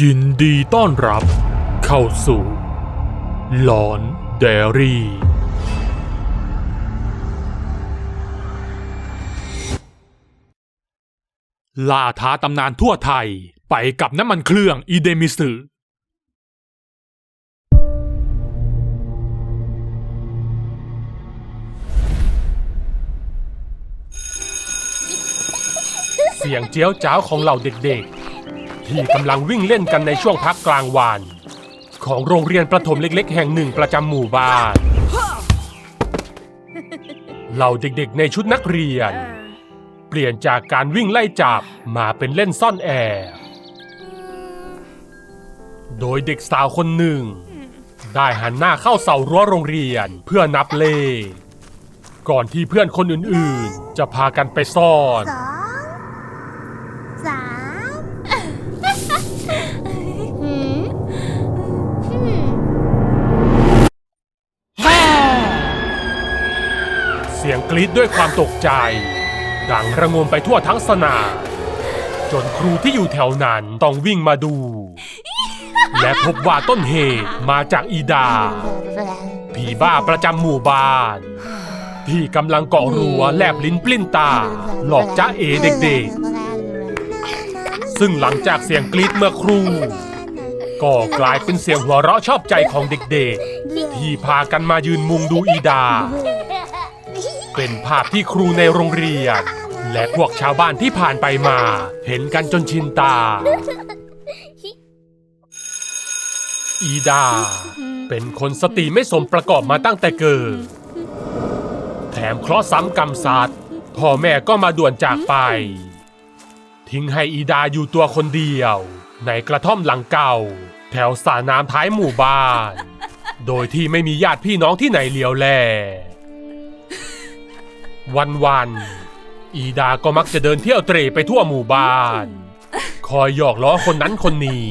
ยินดีต้อนรับเข้าสู่หลอนเดรี่ ล่าท้าตำนานทั่วไทยไปกับน้ำมันเครื่องอีเดมิสึเสียงเจี๊ยวจ้าวของเหล่าเด็กๆ ที่กำลังวิ่งเล่นกันในช่วงพักกลางวัน ของโรงเรียนประถมเล็ก ๆ แห่งหนึ่งประจำหมู่บ้าน เหล่าเด็กๆ ในชุดนักเรียน เปลี่ยนจากการวิ่งไล่จับมาเป็นเล่นซ่อนแอบโดยเด็กสาวคนหนึ่ง ได้หันหน้าเข้าเสารั้วโรงเรียนเพื่อนับเลขก่อนที่เพื่อนคนอื่นๆ จะพากันไปซ่อน เสียงกรีดด้วยความตกใจ ดังระงมไปทั่วทั้งสนามจนครูที่อยู่แถวนั้นต้องวิ่งมาดู และพบว่าต้นเหตุมาจากอีดา ผีบ้าประจำหมู่บ้าน ที่กำลังเกาะรั้วแลบลิ้นปลิ้นตา หลอกจ้าเอเด็กๆ ซึ่งหลังจากเสียงกรีดเมื่อครูก็กลายเป็นเสียงหัวเราะชอบใจของเด็กๆ ที่พากันมายืนมุงดูอีดา เป็นภาพที่ครูในโรงเรียน และพวกชาวบ้านที่ผ่านไปมา เห็นกันจนชินตา อีดา เป็นคนสติไม่สมประกอบมาตั้งแต่เกิด แถมเคราะห์ซ้ำกรรมสัตว์พ่อแม่ก็มาด่วนจากไป ทิ้งให้อีดาอยู่ตัวคนเดียว ในกระท่อมหลังเก่า แถวสระน้ำท้ายหมู่บ้าน โดยที่ไม่มีญาติพี่น้องที่ไหนเลี้ยวแล วันๆอีดาก็มักจะเดินเที่ยวเตร่ไปทั่วหมู่บ้าน คอยหยอกล้อคนนั้นคนนี้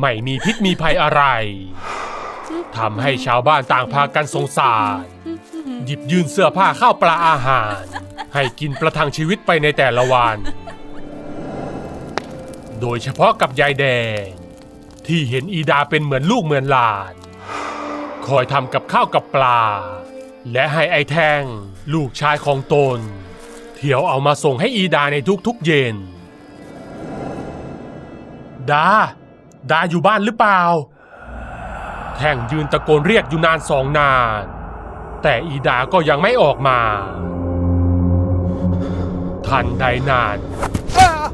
ไม่มีพิษมีภัยอะไรทำให้ชาวบ้านต่างพากันสงสาร หยิบยื่นเสื้อผ้าข้าวปลาอาหาร ให้กินประทังชีวิตไปในแต่ละวัน โดยเฉพาะกับยายแดง ที่เห็นอีดาเป็นเหมือนลูกเหมือนหลาน คอยทำกับข้าวกับปลา และให้ไอ้แท่งลูกชายของตน เที่ยวเอามาส่งให้อีดาในทุกๆเย็น ดา ดาอยู่บ้านหรือเปล่า แท่งยืนตะโกนเรียกอยู่นานสองนาน แต่อีดาก็ยังไม่ออกมา ทันใดนาน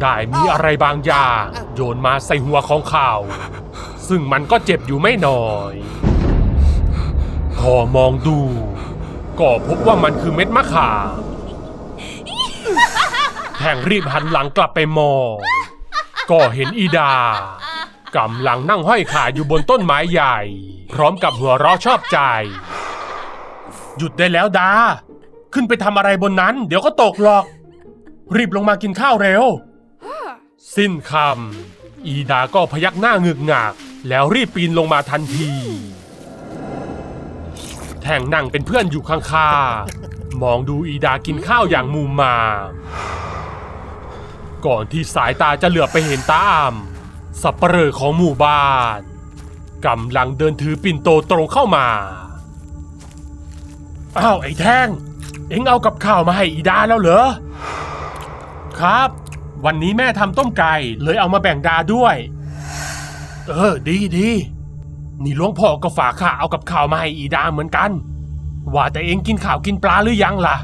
ได้มีอะไรบางอย่างโยนมาใส่หัวของเขา ซึ่งมันก็เจ็บอยู่ไม่น้อย พอมองดู ก็พบว่ามันคือเม็ดมะขามแห่งรีบหันหลังกลับไปมอง ก็เห็นอีดากำลังนั่งห้อยขาอยู่บนต้นไม้ใหญ่ พร้อมกับหัวเราะชอบใจ หยุดได้แล้วดา ขึ้นไปทำอะไรบนนั้น เดี๋ยวก็ตกหรอก รีบลงมากินข้าวเร็ว สิ้นคำอีดาก็พยักหน้าเงึกงัก แล้วรีบปีนลงมาทันที แท่งนั่งเป็นเพื่อนอยู่ข้างๆ มองดูอีดากินข้าวอย่างมูมาม ก่อนที่สายตาจะเหลือบไปเห็นตาอ่ำสับเปลอของหมู่บ้านกำลังเดินถือปิ่นโตตรงเข้ามา อ้าวไอ้แท่ง เอ็งเอากับข้าวมาให้อีดาแล้วเหรอ ครับ วันนี้แม่ทำต้มไก่เลยเอามาแบ่งดาด้วย เออดีดี นี่หลวงพ่อก็ฝากข้าเอากับข้าวมาให้อีดาเหมือนกัน ว่าแต่เองกินข้าวกินปลาหรือยังล่ะ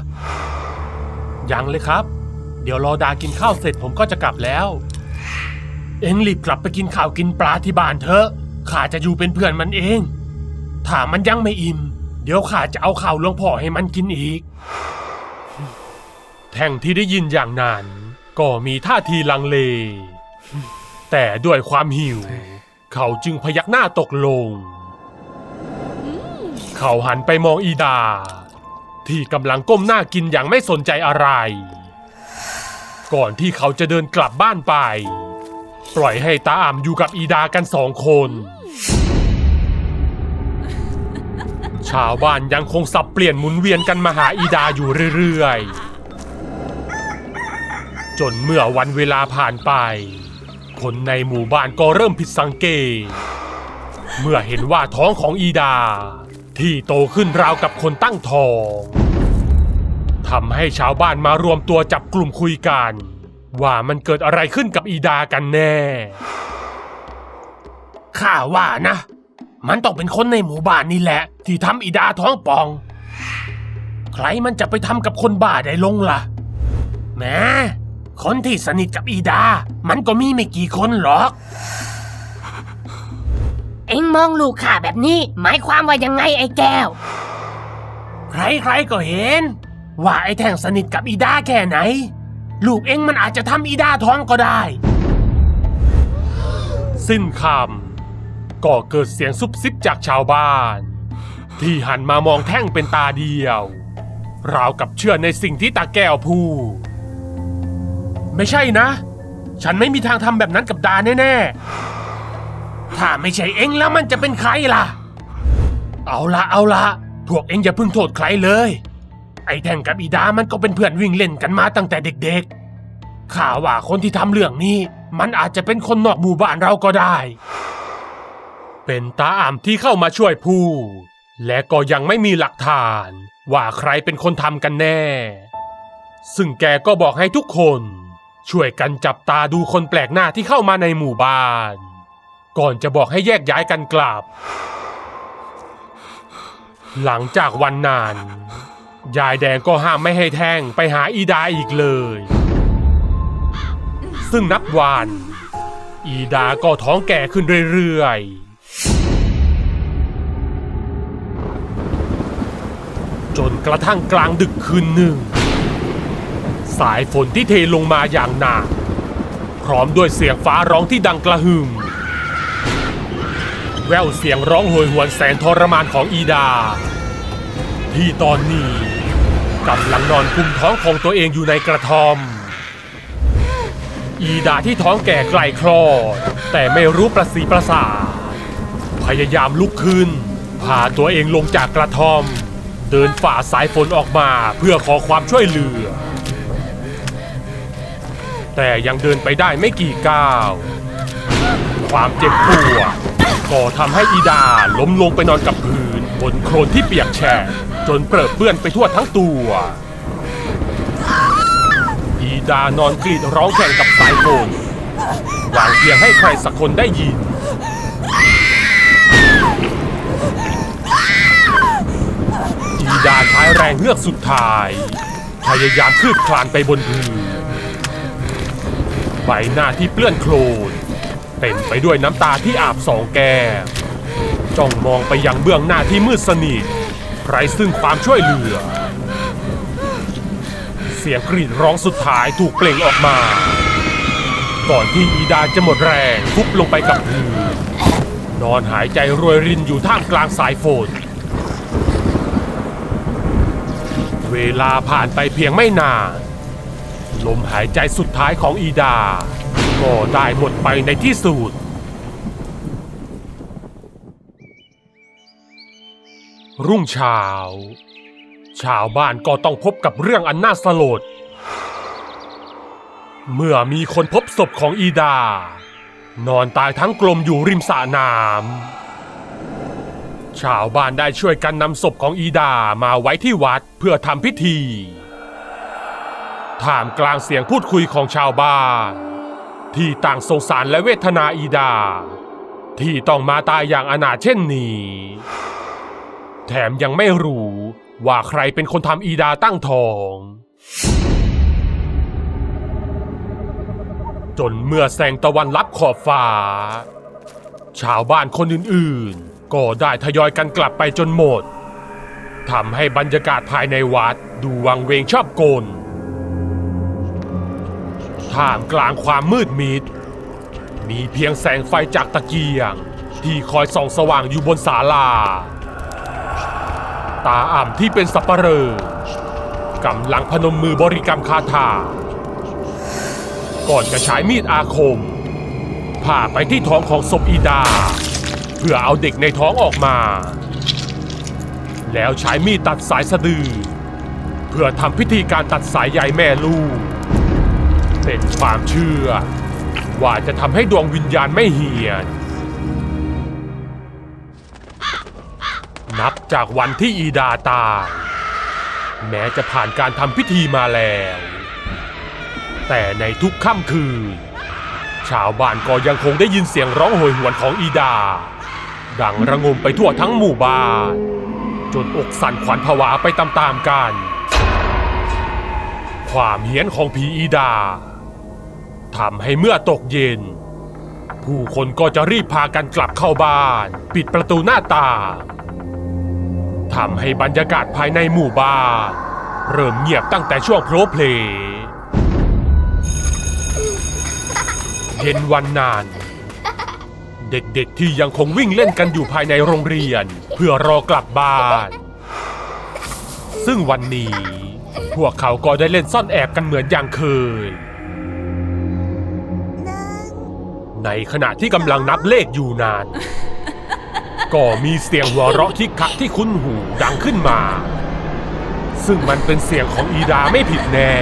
ยังเลยครับ เดี๋ยวรอดากินข้าวเสร็จผมก็จะกลับแล้ว เอ็งรีบกลับไปกินข้าวกินปลาที่บ้านเถอะข้าจะอยู่เป็นเพื่อนมันเอง ถ้ามันยังไม่อิ่ม เดี๋ยวข้าจะเอาข้าวหลวงพ่อให้มันกินอีก แท่งที่ได้ยินอย่างนั้น ก็มีท่าทีลังเล แต่ด้วยความหิว เขาจึงพยักหน้าตกลง เขาหันไปมองอีดา ที่กำลังก้มหน้ากินอย่างไม่สนใจอะไร ก่อนที่เขาจะเดินกลับบ้านไป ปล่อยให้ตาอ่ำอยู่กับอีดากันสองคน ชาวบ้านยังคงสับเปลี่ยนหมุนเวียนกันมาหาอีดาอยู่เรื่อยๆ จนเมื่อวันเวลาผ่านไป คนในหมู่บ้านก็เริ่มผิดสังเกต เมื่อเห็นว่าท้องของอีดา ที่โตขึ้นราวกับคนตั้งท้องทำให้ชาวบ้านมารวมตัวจับกลุ่มคุยกัน ว่ามันเกิดอะไรขึ้นกับอีดากันแน่ ข้าว่านะ มันต้องเป็นคนในหมู่บ้านนี่แหละ ที่ทำอีดาท้องป่อง ใครมันจะไปทำกับคนบ้าได้ลงล่ะแหม คนที่สนิทกับอีดา มันก็มีไม่กี่คนหรอก เอ็งมองลูกข้าแบบนี้ หมายความว่ายังไงไอ้แก้ว ใครๆก็เห็น ว่าไอ้แท่งสนิทกับอีดาแค่ไหน ลูกเองมันอาจจะทำอีดาท้องก็ได้ สิ้นคำก็เกิดเสียงซุบซิบจากชาวบ้าน ที่หันมามองแท่งเป็นตาเดียว ราวกับเชื่อในสิ่งที่ตาแก้วพูด ไม่ใช่นะ ฉันไม่มีทางทำแบบนั้นกับดาแน่ๆ ถ้าไม่ใช่เองแล้วมันจะเป็นใครล่ะ เอาละเอาละพวกเองอย่าพิ่งโทษใครเลย ไอ้แท่งกับอีดามันก็เป็นเพื่อนวิ่งเล่นกันมาตั้งแต่เด็กๆ ข่าว่าคนที่ทำเรื่องนี้ มันอาจจะเป็นคนนอกหมู่บ้านเราก็ได้ เป็นตาอ่ำที่เข้ามาช่วยพูดและก็ยังไม่มีหลักฐาน ว่าใครเป็นคนทำกันแน่ ซึ่งแกก็บอกให้ทุกคน ช่วยกันจับตาดูคนแปลกหน้าที่เข้ามาในหมู่บ้าน ก่อนจะบอกให้แยกย้ายกันกลับ หลังจากวันนั้นยายแดงก็ห้ามไม่ให้แท่งไปหาอีดาอีกเลย ซึ่งนับวัน อีดาก็ท้องแก่ขึ้นเรื่อยๆ จนกระทั่งกลางดึกคืนหนึ่ง สายฝนที่เทลงมาอย่างหนักพร้อมด้วยเสียงฟ้าร้องที่ดังกระหึ่มแววเสียงร้องโหยหวนแสนทรมานของอีดา ที่ตอนนี้กำลังนอนคุมท้องของตัวเองอยู่ในกระท่อม อีดาที่ท้องแก่ไกลคลอด แต่ไม่รู้ประสีประสาทพยายามลุกขึ้นพาตัวเองลงจากกระท่อม เดินฝ่าสายฝนออกมาเพื่อขอความช่วยเหลือ แต่ยังเดินไปได้ไม่กี่ก้าว ความเจ็บปวดก็ทำให้อีดาล้มลงไปนอนกับพื้นบนโคลนที่เปียกแฉะจนเปื้อนเปื้อนไปทั่วทั้งตัว อีดานอนกรีดร้องแข่งกับสายฝนหวังเพียงให้ใครสักคนได้ยินอีดาใช้แรงเฮือกสุดท้าย พยายามคืบคลานไปบนพื้น ใบหน้าที่เปื้อนโคลนเต็มไปด้วยน้ำตาที่อาบสองแก้มจ้องมองไปยังเบื้องหน้าที่มืดสนิทไร้ซึ่งความช่วยเหลือ เสียงกรีดร้องสุดท้ายถูกเปล่งออกมา ก่อนที่อีดาจะหมดแรงฟุบลงไปกับพื้นนอนหายใจรวยรินอยู่ท่ามกลางสายฝนเวลาผ่านไปเพียงไม่นาน ลมหายใจสุดท้ายของอีดา ก็ได้หมดไปในที่สุด รุ่งเช้า ชาวบ้านก็ต้องพบกับเรื่องอันน่าสลด เมื่อมีคนพบศพของอีดา นอนตายทั้งกลมอยู่ริมสระน้ำชาวบ้านได้ช่วยกันนำศพของอีดามาไว้ที่วัดเพื่อทำพิธี ท่ามกลางเสียงพูดคุยของชาวบ้าน ที่ต่างสงสารและเวทนาอีดา ที่ต้องมาตายอย่างอนาถเช่นนี้ แถมยังไม่รู้ว่าใครเป็นคนทำอีดาตั้งท้อง จนเมื่อแสงตะวันลับขอบฟ้า ชาวบ้านคนอื่นๆ ก็ได้ทยอยกันกลับไปจนหมดทำให้บรรยากาศภายในวัดดูวังเวงชอบโกล ท่ามกลางความมืดมิด มีเพียงแสงไฟจากตะเกียง ที่คอยส่องสว่างอยู่บนศาลา ตาอ่ำที่เป็นสัปเหร่อกำลังพนมมือบริกรรมคาถา ก่อนจะใช้มีดอาคม ผ่าไปที่ท้องของศพอีดา เพื่อเอาเด็กในท้องออกมา แล้วใช้มีดตัดสายสะดือ เพื่อทำพิธีการตัดสายใยแม่ลูก เป็นความเชื่อ ว่าจะทำให้ดวงวิญญาณไม่เหี่ยน นับจากวันที่อีดาตาย แม้จะผ่านการทำพิธีมาแล้ว แต่ในทุกค่ำคืน ชาวบ้านก็ยังคงได้ยินเสียงร้องโหยหวนของอีดา ดังระงมไปทั่วทั้งหมู่บ้าน จนอกสั่นขวัญผวาไปตามๆกันความเฮี้ยนของผีอีดา ทำให้เมื่อตกเย็น ผู้คนก็จะรีบพากันกลับเข้าบ้าน ปิดประตูหน้าต่างทำให้บรรยากาศภายในหมู่บ้านเริ่มเงียบตั้งแต่ช่วงโพลเพลย์เย็นวันนั้นเด็กๆที่ยังคงวิ่งเล่นกันอยู่ภายในโรงเรียน เพื่อรอกลับบ้าน ซึ่งวันนี้ พวกเขาก็ได้เล่นซ่อนแอบกันเหมือนอย่างเคย ในขณะที่กำลังนับเลขอยู่นาน ก็มีเสียงหัวเราะคิกคักที่คุ้นหูดังขึ้นมา ซึ่งมันเป็นเสียงของอีดาไม่ผิดแน่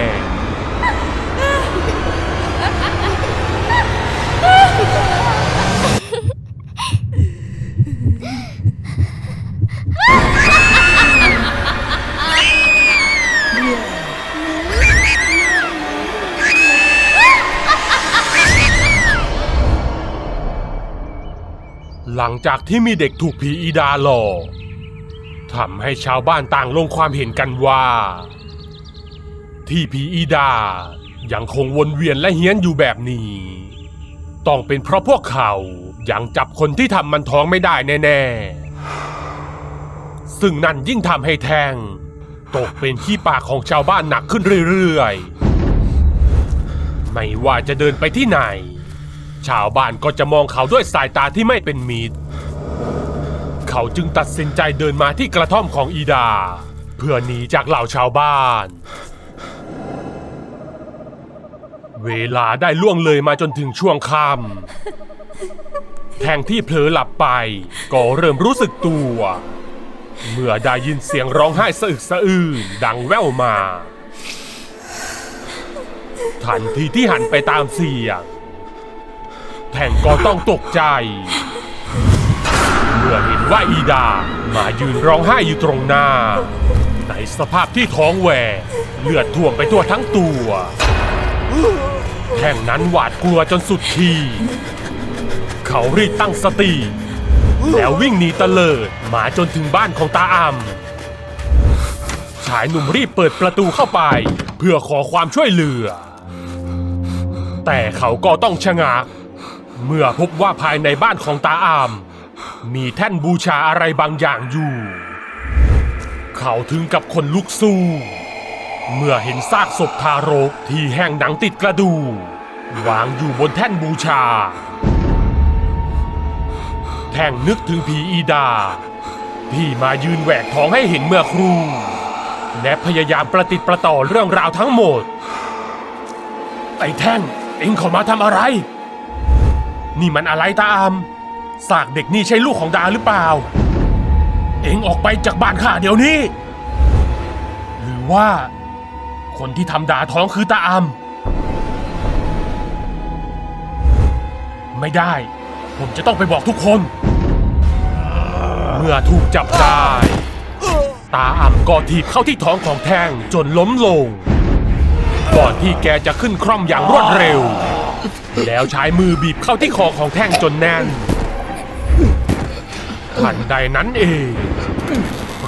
หลังจากที่มีเด็กถูกผีอีดาหลอกทำให้ชาวบ้านต่างลงความเห็นกันว่า ที่ผีอีดายังคงวนเวียนและเฮี้ยนอยู่แบบนี้ ต้องเป็นเพราะพวกเขายังจับคนที่ทำมันท้องไม่ได้แน่ๆ ซึ่งนั่นยิ่งทำให้แทง ตกเป็นขี้ปากของชาวบ้านหนักขึ้นเรื่อยๆ ไม่ว่าจะเดินไปที่ไหน ชาวบ้านก็จะมองเขาด้วยสายตาที่ไม่เป็นมิตร เขาจึงตัดสินใจเดินมาที่กระท่อมของอีดา เพื่อหนีจากเหล่าชาวบ้าน เวลาได้ล่วงเลยมาจนถึงช่วงค่ำแทงที่เผลอหลับไป ก็เริ่มรู้สึกตัว เมื่อได้ยินเสียงร้องไห้สะอึกสะอื้นดังแว่วมา ทันทีที่หันไปตามเสียง แทงก็ต้องตกใจ เมื่อเห็นว่าอีดามายืนร้องไห้อยู่ตรงหน้า ในสภาพที่ท้องแหวกเลือดท่วมไปทั่วทั้งตัวแทงนั้นหวาดกลัวจนสุดขีดเขารีบตั้งสติ แล้ววิ่งหนีตะเลิดมาจนถึงบ้านของตาอำชายหนุ่มรีบเปิดประตูเข้าไป เพื่อขอความช่วยเหลือ แต่เขาก็ต้องชะงัก เมื่อพบว่าภายในบ้านของตาอาม มีแท่นบูชาอะไรบางอย่างอยู่ เขาถึงกับคนลุกสู้ เมื่อเห็นซากศพทารกที่แห้งหนังติดกระดูวางอยู่บนแท่นบูชา แท่งนึกถึงผีอีดา ที่มายืนแหวกท้องให้เห็นเมื่อครู่และพยายามประติดประต่อเรื่องราวทั้งหมด ไอ้แท่งเอ็งเข้ามาทำอะไร นี่มันอะไรตาอามสากเด็กนี่ใช่ลูกของดาหรือเปล่า เอ็งออกไปจากบ้านข้าเดี๋ยวนี้ หรือว่า คนที่ทำดาท้องคือตาอามไม่ได้ ผมจะต้องไปบอกทุกคน เมื่อถูกจับได้ ตาอ่ำก็ถีบเข้าที่ท้องของแท่งจนล้มลง ก่อนที่แกจะขึ้นคร่อมอย่างรวดเร็ว แล้วใช้มือบีบเข้าที่คอของแท่งจนแน่น ทันใดนั้นเอง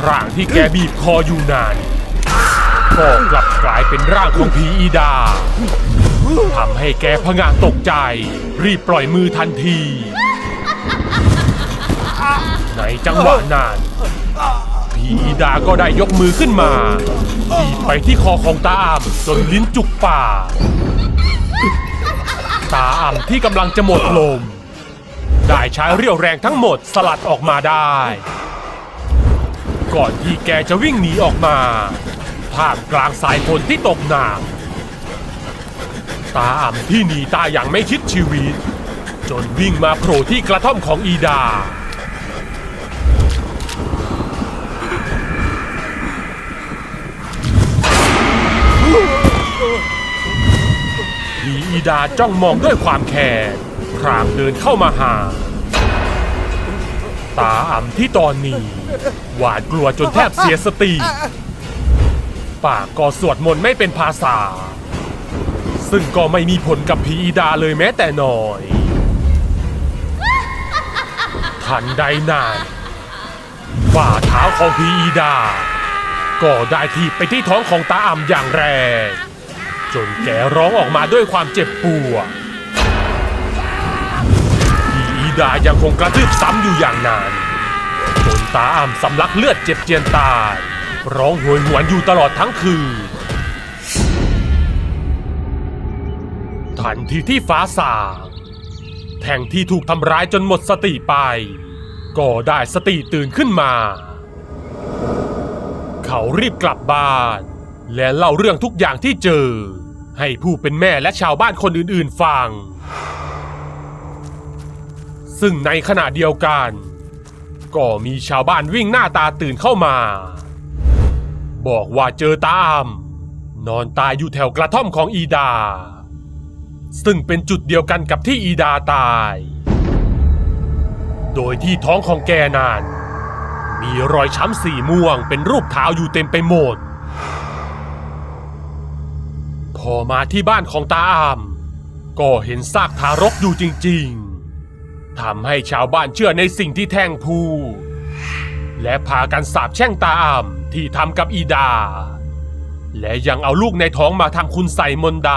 ร่างที่แกบีบคออยู่นานก็กลับกลายเป็นร่างของผีอีดาทำให้แกพงะตกใจ รีบปล่อยมือทันที ในจังหวะนั้นผีอีดาก็ได้ยกมือขึ้นมาบีบไปที่คอของตาอ่ำจนลิ้นจุกปาก ตาอ่ำที่กำลังจะหมดลม ได้ใช้เรี่ยวแรงทั้งหมดสลัดออกมาได้ ก่อนที่แกจะวิ่งหนีออกมาท่ามกลางสายฝนที่ตกหนักตาอ่ำที่หนีตายอย่างไม่คิดชีวิต จนวิ่งมาโผล่ที่กระท่อมของอีดา ผีอีอีดาจ้องมองด้วยความแค้นพรางเดินเข้ามาหา ตาอ่ำที่ตอนนี้ หวาดกลัวจนแทบเสียสติ ปากก็สวดมนต์ไม่เป็นภาษา ซึ่งก็ไม่มีผลกับผีอีดาเลยแม้แต่น้อย ทันใดนานฝ่าเท้าของผีอีดา ก็ได้ทีบไปที่ท้องของตาอ่ำอย่างแรง จนแกร้องออกมาด้วยความเจ็บปวดผีอีดายังคงกระทืบซ้ำอยู่อย่างนั้นจนตาอ่ำสำลักเลือดเจ็บเจียนตาย ร้องโหวยหวนอยู่ตลอดทั้งคืนทันทีที่ฟ้าสางแทงที่ถูกทำร้ายจนหมดสติไป ก็ได้สติตื่นขึ้นมา เขารีบกลับบ้าน และเล่าเรื่องทุกอย่างที่เจอ ให้ผู้เป็นแม่และชาวบ้านคนอื่นๆฟัง ซึ่งในขณะเดียวกัน ก็มีชาวบ้านวิ่งหน้าตาตื่นเข้ามา บอกว่าเจอตาอำนอนตายอยู่แถวกระท่อมของอีดา ซึ่งเป็นจุดเดียวกันกับที่อีดาตาย โดยที่ท้องของแกนั้นมีรอยช้ำสีม่วงเป็นรูปเท้าอยู่เต็มไปหมด พอมาที่บ้านของตาอาม ก็เห็นซากทารกอยู่จริงๆทำให้ชาวบ้านเชื่อในสิ่งที่แท่งพูและพากันสาบแช่งตาอามที่ทำกับอีดา และยังเอาลูกในท้องมาทำคุณใส่มนด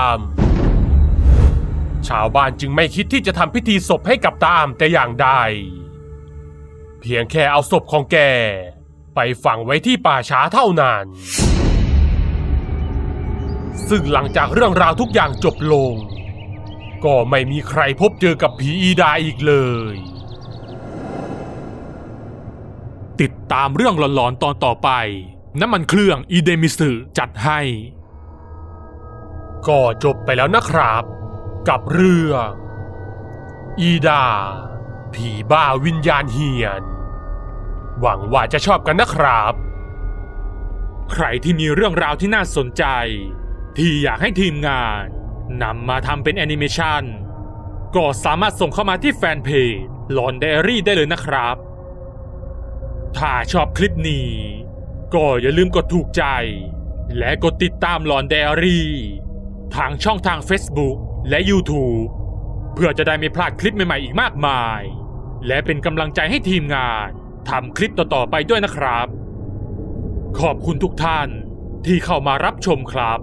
ำชาวบ้านจึงไม่คิดที่จะทำพิธีศพให้กับตาอามแต่อย่างใด เพียงแค่เอาศพของแก ไปฝังไว้ที่ป่าช้าเท่านั้น ซึ่งหลังจากเรื่องราวทุกอย่างจบลง ก็ไม่มีใครพบเจอกับผีอีดาอีกเลย ติดตามเรื่องหลอนๆตอนต่อไป น้ำมันเครื่องอีเดมิสึจัดให้ ก็จบไปแล้วนะครับ กับเรื่องอีดา ผีบ้าวิญญาณเฮียน หวังว่าจะชอบกันนะครับ ใครที่มีเรื่องราวที่น่าสนใจ ที่อยากให้ทีมงานนำมาทำเป็นแอนิเมชันก็สามารถส่งเข้ามาที่แฟนเพจหลอนไดอารี่ได้เลยนะครับ ถ้าชอบคลิปนี้ ก็อย่าลืมกดถูกใจ และกดติดตามหลอนไดอารี่ทางช่องทาง Facebook และ YouTube เพื่อจะได้ไม่พลาดคลิปใหม่ๆอีกมากมาย และเป็นกำลังใจให้ทีมงานทำคลิปต่อๆไปด้วยนะครับ ขอบคุณทุกท่านที่เข้ามารับชมครับ